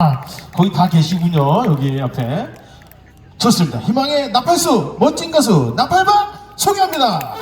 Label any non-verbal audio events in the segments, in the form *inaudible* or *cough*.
아, 거기 다 계시군요. 여기 앞에. 좋습니다. 희망의 나팔수, 멋진 가수, 나팔방 소개합니다.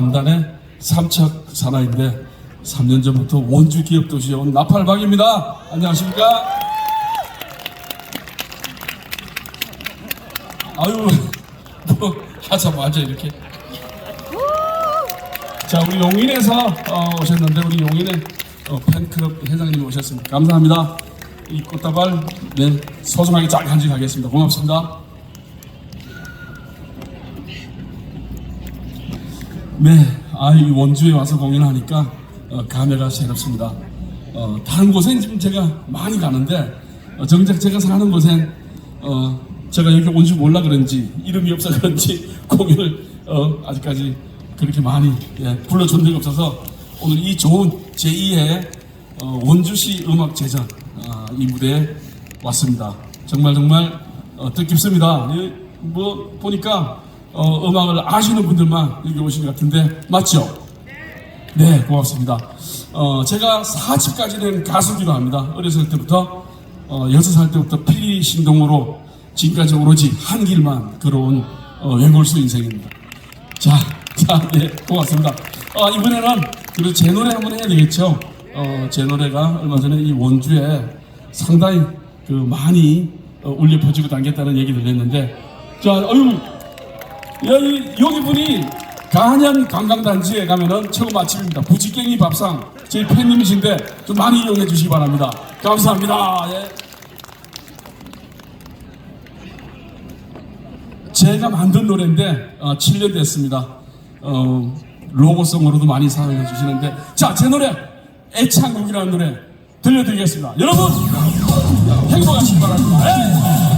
남단의 삼척 산하인데 3년 전부터 원주 기업 도시에 온 나팔방입니다. 안녕하십니까? 아유, 뭐 하자마자 이렇게. 자, 우리 용인에서 어, 오셨는데 우리 용인의 어, 팬클럽 회장님이 오셨습니다. 감사합니다. 이 꽃다발 네 소중하게 잘 간직하겠습니다. 고맙습니다. 네, 아, 이 원주에 와서 공연하니까 어, 감회가 새롭습니다. 어, 다른 곳엔 지금 제가 많이 가는데 어, 정작 제가 사는 곳엔 어, 제가 여기 온 줄 몰라 그런지 이름이 없어 그런지 *laughs* 공연을 어, 아직까지 그렇게 많이 예, 불러준 적이 없어서 오늘 이 좋은 제2회 어, 원주시 음악 제전 아, 이 무대에 왔습니다. 정말 정말 어, 뜻깊습니다. 예, 뭐 보니까 어, 음악을 아시는 분들만 여기 오신 것 같은데 맞죠? 네, 고맙습니다. 어, 제가 4집까지 된 가수기도 합니다. 어렸을 때부터 어, 6살 때부터 피리 신동으로 지금까지 오로지 한 길만 걸어온 어, 외골수 인생입니다. 자, *laughs* 자, 네, 고맙습니다. 어, 이번에는 그리고 제 노래 한번 해야 되겠죠? 어, 제 노래가 얼마 전에 이 원주에 상당히 그 많이 어, 울려 퍼지고 당겼다는 얘기를 했는데, 자, 어유 야, 이, 여기 분이 간양 관광단지에 가면은 최고 맛집입니다. 부지깽이 밥상. 저희 팬님이신데 좀 많이 이용해 주시기 바랍니다. 감사합니다. 예. 제가 만든 노래인데 어, 7년 됐습니다. 어, 로고송으로도 많이 사랑해 주시는데 자, 제 노래 애창곡이라는 노래 들려드리겠습니다. 여러분 행복하시기 바랍니다. 예.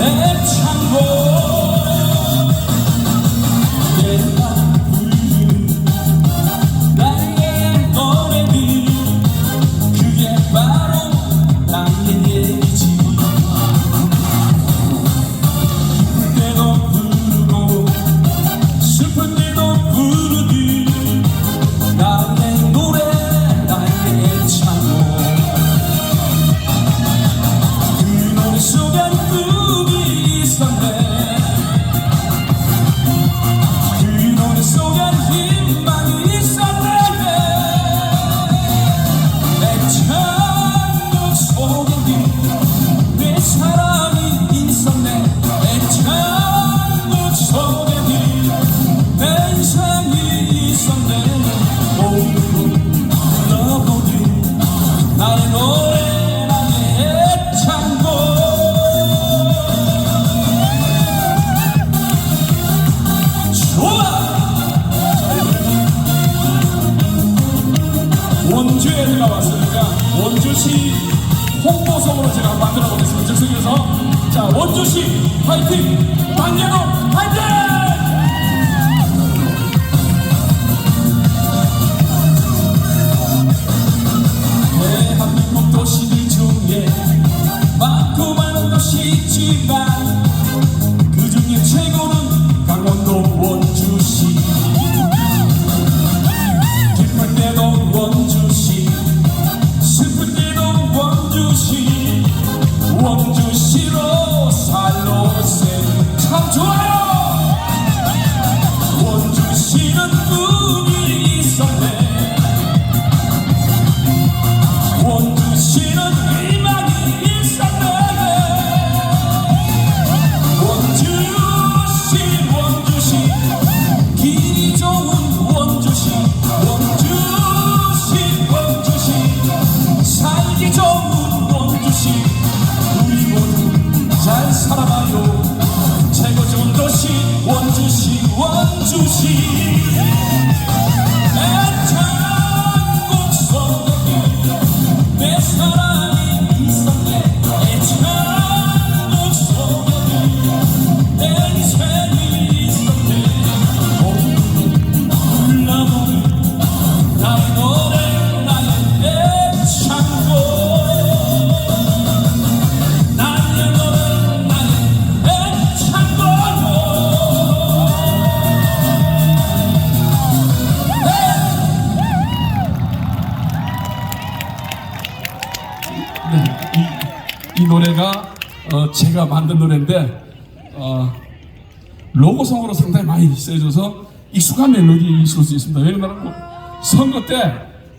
애창고. 쓰여져서 익숙한 멜로디일 수 있습니다. 왜냐면 뭐 선거 때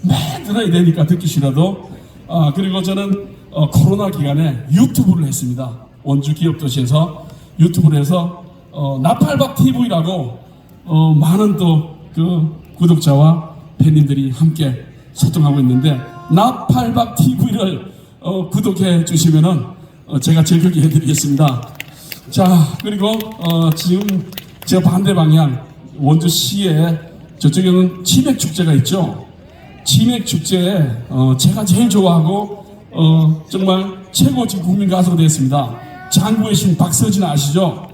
매일 들어야 되니까 듣기 싫어도 아, 그리고 저는 어, 코로나 기간에 유튜브를 했습니다. 원주 기업 도시에서 유튜브를 해서 어, 나팔박 TV라고 어, 많은 또 그 구독자와 팬님들이 함께 소통하고 있는데 나팔박 TV를 어, 구독해 주시면은 어, 제가 즐겁게 해드리겠습니다. 자 그리고 어, 지금 제 반대 방향 원주시에 저쪽에는 치맥 축제가 있죠. 치맥 축제에 어, 제가 제일 좋아하고 어, 정말 최고 지금 국민 가수가 되었습니다. 장구의 신 박서진 아시죠?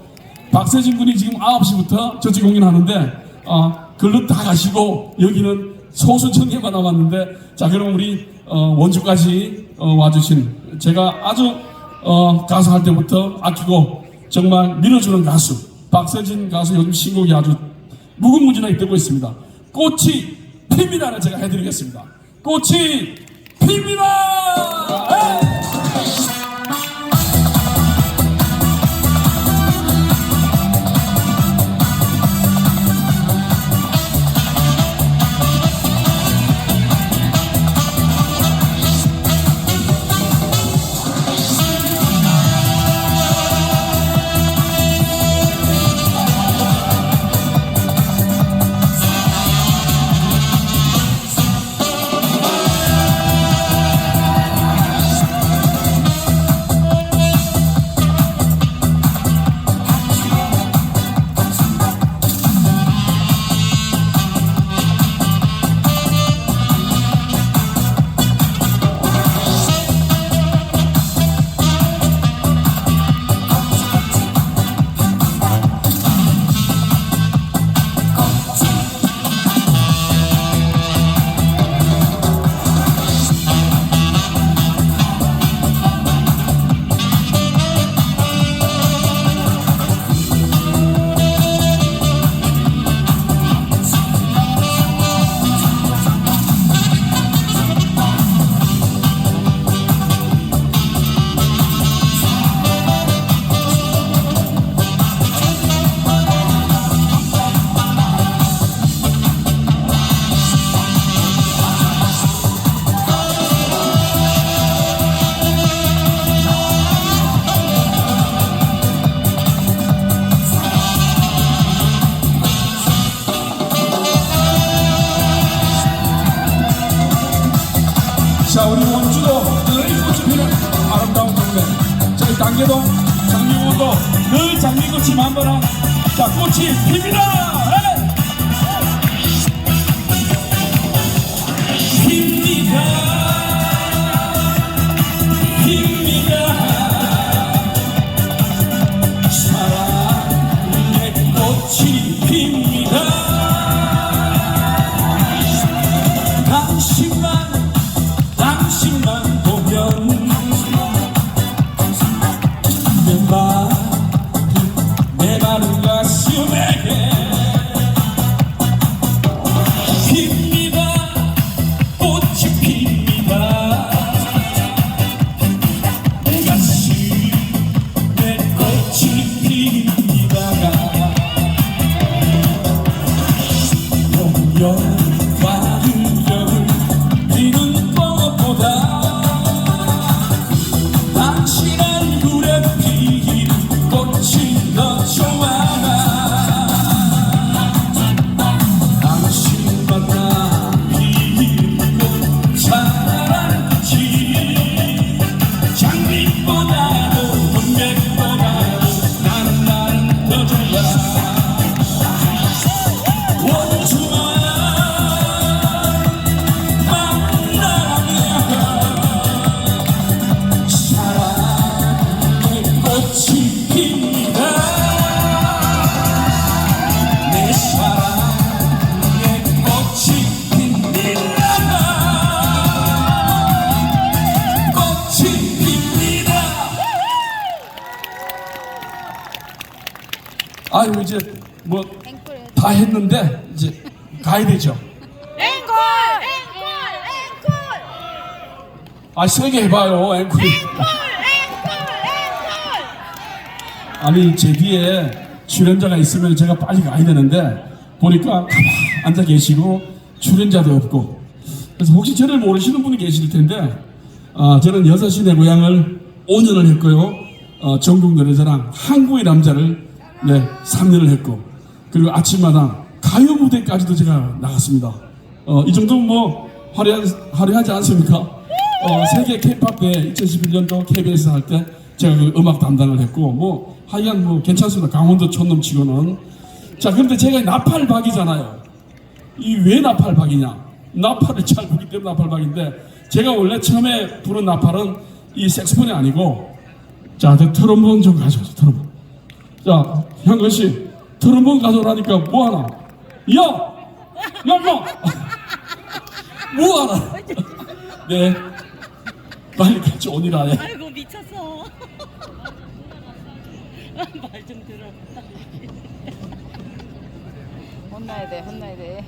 박서진 군이 지금 9시부터 저쪽 공연하는데 어, 글로 다 가시고 여기는 소수 청개만 남았는데 자 그럼 우리 어, 원주까지 어, 와주신 제가 아주 어, 가수 할 때부터 아끼고 정말 밀어주는 가수 박서진 가수 요즘 신곡이 아주 무궁무진하게 뜨고 있습니다. 꽃이 핍니다를 제가 해드리겠습니다. 꽃이 핍니다. 아유 이제 뭐 다 했는데 이제 가야 되죠 앵콜! 앵콜! 앵콜! 아 세게 해봐요 앵콜 앵콜! 앵콜! 아니 제 뒤에 출연자가 있으면 제가 빨리 가야 되는데 보니까 가만 앉아 계시고 출연자도 없고 그래서 혹시 저를 모르시는 분이 계실 텐데 아, 저는 여섯 시내 고향을 5년을 했고요 어, 전국 노래자랑 한국의 남자를 네 3년을 했고 그리고 아침마당 가요 무대까지도 제가 나갔습니다 어, 이 정도면 뭐 화려한, 화려하지 않습니까? 어, 세계 K-팝 대 2011년도 KBS 할 때 제가 그 음악 담당을 했고 뭐 하여간 뭐 괜찮습니다. 강원도 촌놈 치고는 자 그런데 제가 나팔박이잖아요. 이 왜 나팔박이냐? 나팔을 잘 부기 때문에 나팔박인데 제가 원래 처음에 부른 나팔은 이 색소폰이 아니고 자 저 트럼본 좀 가져오세요. 트럼본. 자 현근 씨 트럼본 가져오라니까 뭐 하나? 야, 야, 야, 뭐 하나? 네, 빨리 가져오니라 해. 아이고 미쳤어. *laughs* 말 좀 들어. *laughs* 혼나야 돼, 혼나야 돼.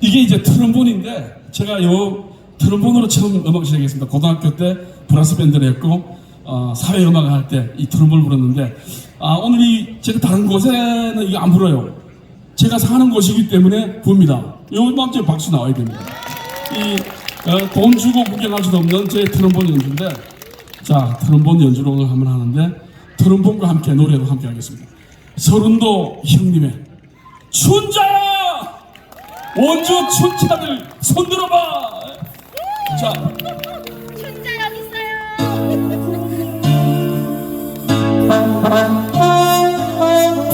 이게 이제 트럼본인데 제가 요 트럼본으로 처음 음악 시작했습니다. 고등학교 때 브라스 밴드를 했고 어, 사회 음악을 할 때 이 트럼본을 불었는데 아, 오늘 이 제가 다른 곳에는 이거 안 불어요. 제가 사는 곳이기 때문에 부릅니다. 요맘때 박수 나와야 됩니다. 이 어, 돈 주고 구경할 수도 없는 제 트럼본 연주인데 자 트럼본 연주를 오늘 한번 하는데 트럼본과 함께 노래도 함께 하겠습니다. 서른도 형님의 춘자야 원주 춘자들 손들어봐 자 여기 있어요. *laughs*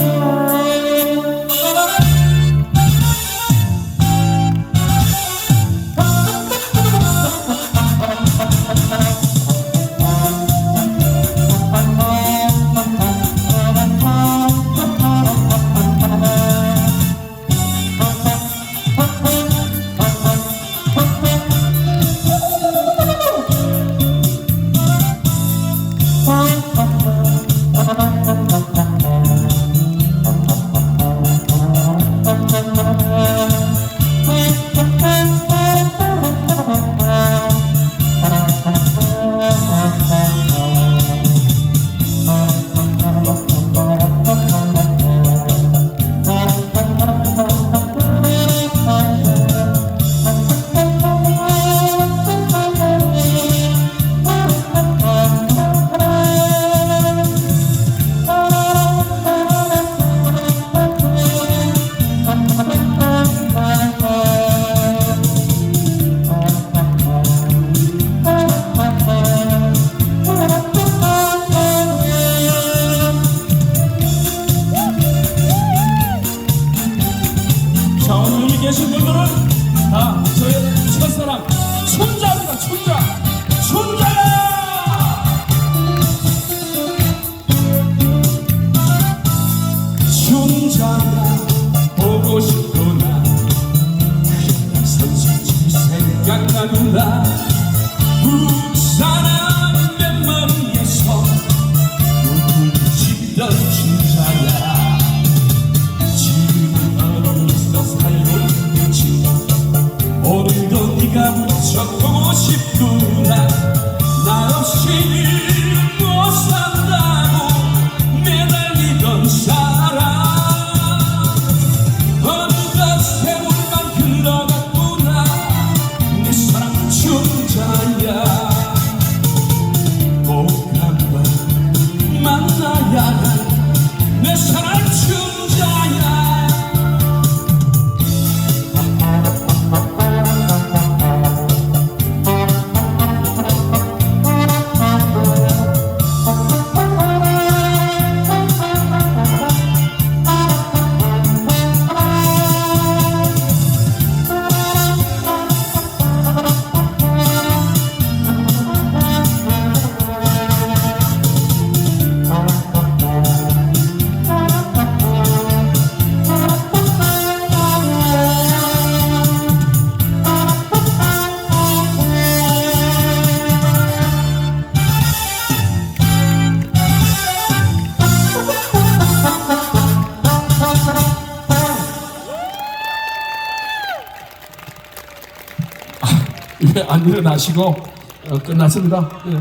일어나시고 어, 끝났습니다. 예.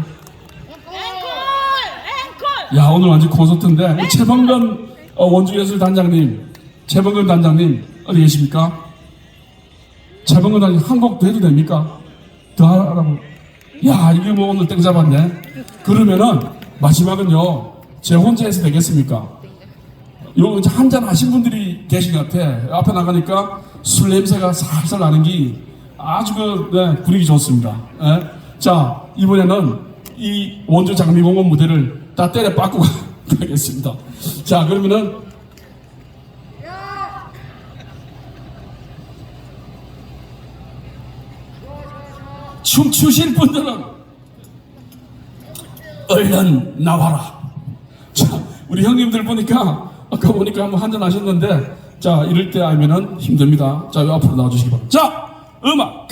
야 오늘 완전 콘서트인데 최범근 어, 원주예술 단장님, 최범근 단장님 어디 계십니까? 최범근 단장님 한곡더 해도 됩니까? 더 하라고. 야 이게 뭐 오늘 땡 잡았네. 그러면은 마지막은요 제 혼자 해서 되겠습니까? 요 한잔 하신 분들이 계신 것 같아. 앞에 나가니까 술 냄새가 살살 나는 게 아주 그 네, 분위기 좋습니다. 예? 자 이번에는 이 원조 장미공원 무대를 다 때려 빠꾸고 *laughs* 가겠습니다. 자 그러면은 춤추실 분들은 얼른 나와라. 자, 우리 형님들 보니까 아까 보니까 한번 한잔 하셨는데 자 이럴 때 알면은 힘듭니다. 자요 앞으로 나와주시기 바랍니다. 자 음악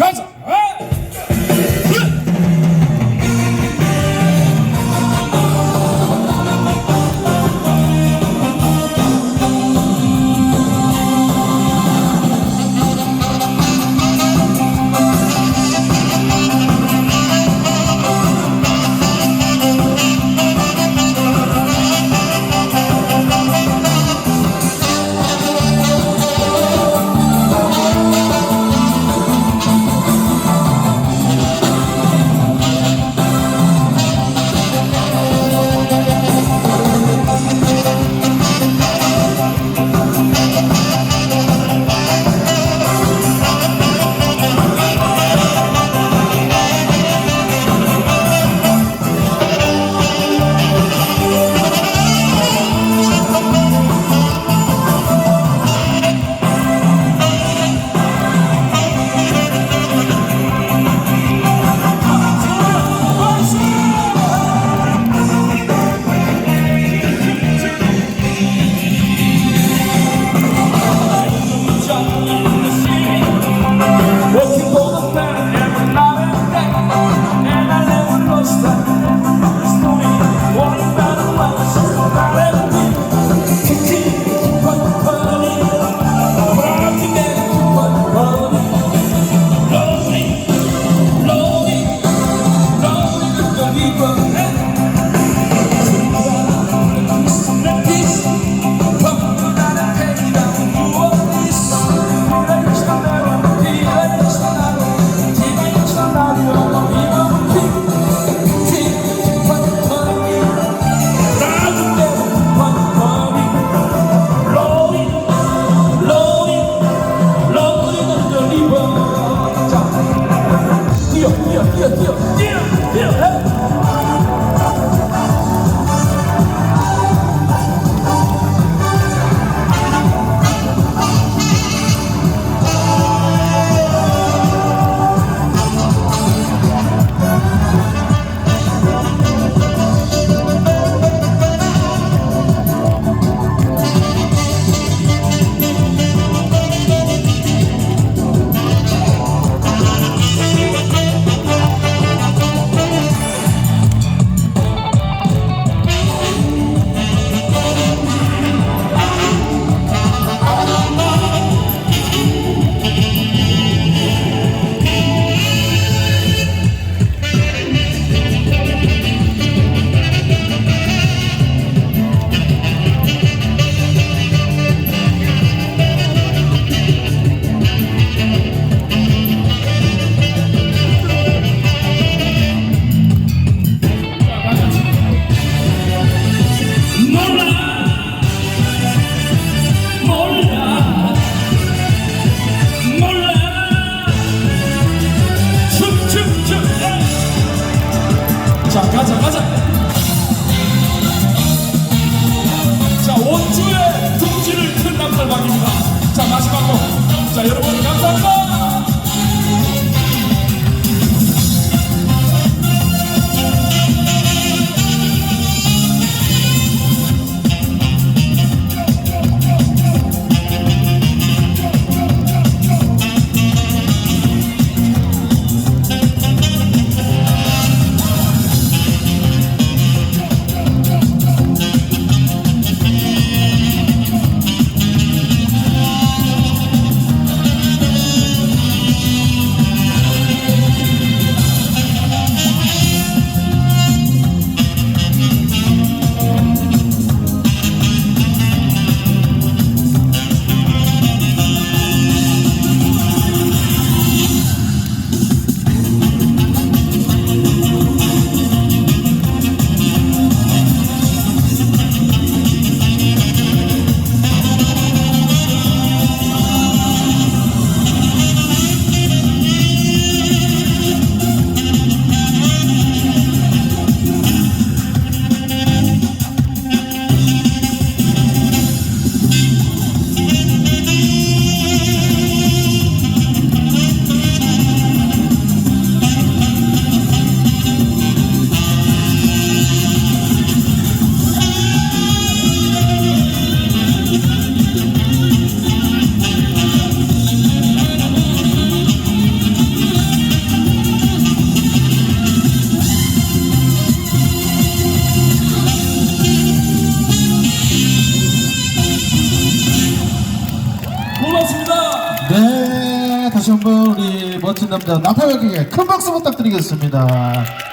큰 박수 부탁드리겠습니다.